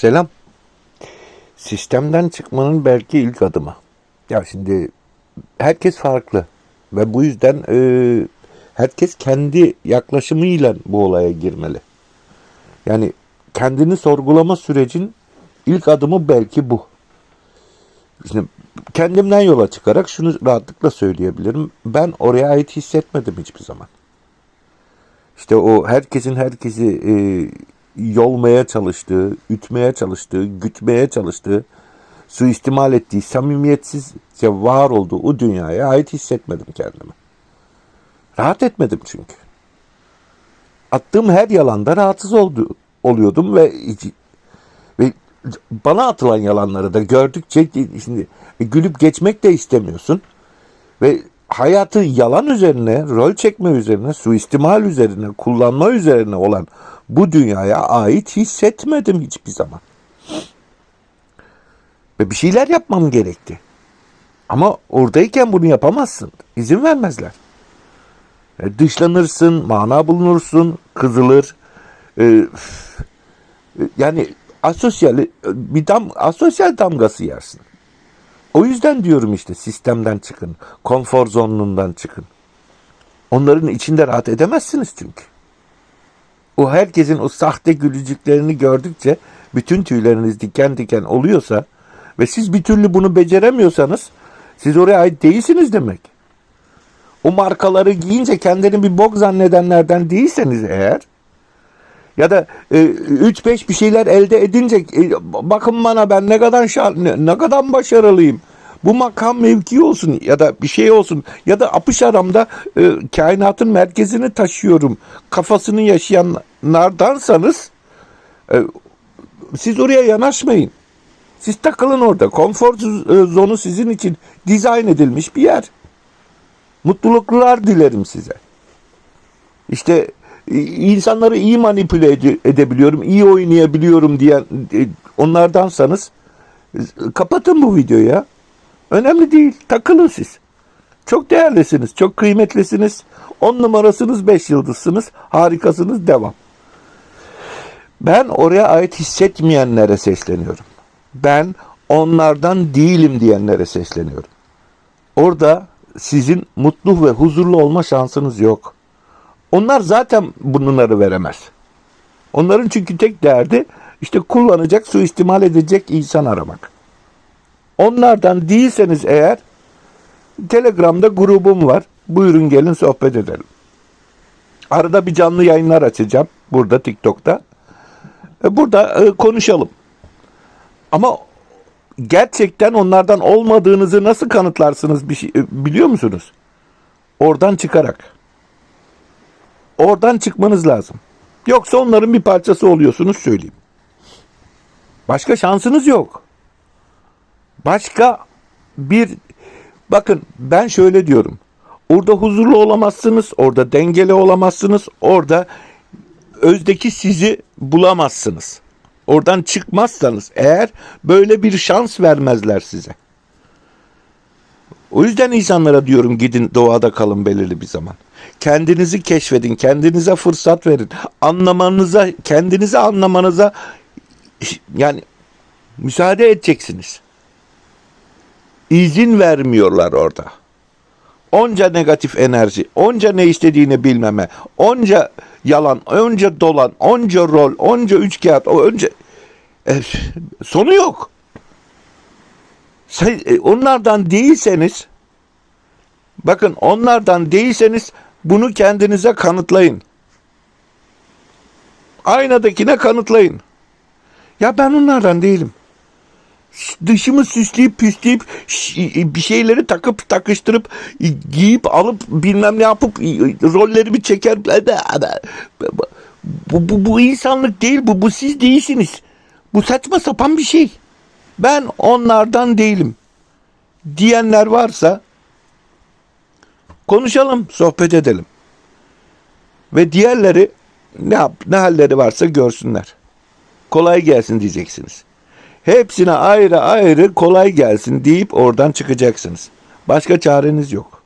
Selam. Sistemden çıkmanın belki ilk adımı. Ya şimdi herkes farklı ve bu yüzden e, herkes kendi yaklaşımıyla bu olaya girmeli. Yani kendini sorgulama sürecin ilk adımı belki bu. Şimdi kendimden yola çıkarak şunu rahatlıkla söyleyebilirim. Ben oraya ait hissetmedim hiçbir zaman. İşte o herkesin herkesi e, yolmaya çalıştığı, ütmeye çalıştığı, gütmeye çalıştığı, suistimal ettiği, samimiyetsizce var olduğu o dünyaya ait hissetmedim kendimi. Rahat etmedim çünkü. Attığım her yalanda rahatsız oldu, oluyordum ve ve bana atılan yalanları da gördükçe şimdi e, gülüp geçmek de istemiyorsun. Ve hayatı yalan üzerine, rol çekme üzerine, suistimal üzerine, kullanma üzerine olan bu dünyaya ait hissetmedim hiçbir zaman. Ve bir şeyler yapmam gerekti. Ama oradayken bunu yapamazsın. İzin vermezler. E, dışlanırsın, mana bulunursun, kızılır. E, yani asosyal bir dam asosyal damgası yersin. O yüzden diyorum işte sistemden çıkın, konfor zonundan çıkın. Onların içinde rahat edemezsiniz çünkü. O herkesin o sahte gülücüklerini gördükçe bütün tüyleriniz diken diken oluyorsa ve siz bir türlü bunu beceremiyorsanız siz oraya ait değilsiniz demek. O markaları giyince kendini bir bok zannedenlerden değilseniz eğer ya da 3-5 e, bir şeyler elde edince e, bakın bana ben ne kadar şan, ne, ne kadar başarılıyım. Bu makam mevki olsun ya da bir şey olsun ya da apış aramda e, kainatın merkezini taşıyorum kafasını yaşayanlardansanız e, siz oraya yanaşmayın. Siz takılın orada. Konfor e, zonu sizin için dizayn edilmiş bir yer. Mutluluklar dilerim size. İşte insanları iyi manipüle ede- edebiliyorum, iyi oynayabiliyorum diyen e, onlardansanız kapatın bu videoyu ya. Önemli değil. Takılın siz. Çok değerlisiniz, çok kıymetlisiniz. On numarasınız, beş yıldızsınız. Harikasınız, devam. Ben oraya ait hissetmeyenlere sesleniyorum. Ben onlardan değilim diyenlere sesleniyorum. Orada sizin mutlu ve huzurlu olma şansınız yok. Onlar zaten bunları veremez. Onların çünkü tek derdi işte kullanacak, suistimal edecek insan aramak. Onlardan değilseniz eğer Telegram'da grubum var. Buyurun gelin sohbet edelim. Arada bir canlı yayınlar açacağım burada TikTok'ta. E, burada e, konuşalım. Ama gerçekten onlardan olmadığınızı nasıl kanıtlarsınız şey, e, biliyor musunuz? Oradan çıkarak. Oradan çıkmanız lazım. Yoksa onların bir parçası oluyorsunuz söyleyeyim. Başka şansınız yok. Başka bir bakın ben şöyle diyorum. Orada huzurlu olamazsınız, orada dengeli olamazsınız, orada özdeki sizi bulamazsınız. Oradan çıkmazsanız eğer böyle bir şans vermezler size. O yüzden insanlara diyorum gidin doğada kalın belirli bir zaman. Kendinizi keşfedin, kendinize fırsat verin. Anlamanıza, kendinizi anlamanıza yani müsaade edeceksiniz. İzin vermiyorlar orada. Onca negatif enerji, onca ne istediğini bilmeme, onca yalan, onca dolan, onca rol, onca üçkağıt, onca e, sonu yok. E, onlardan değilseniz bakın onlardan değilseniz bunu kendinize kanıtlayın. Aynadakine kanıtlayın. Ya ben onlardan değilim. Dışımı süsleyip püsleyip bir şeyleri takıp takıştırıp giyip alıp bilmem ne yapıp rollerimi çeker. Bu, bu, bu insanlık değil bu. Bu siz değilsiniz. Bu saçma sapan bir şey. Ben onlardan değilim. Diyenler varsa konuşalım, sohbet edelim. Ve diğerleri ne yap, ne halleri varsa görsünler. Kolay gelsin diyeceksiniz. Hepsine ayrı ayrı kolay gelsin deyip oradan çıkacaksınız. Başka çareniz yok.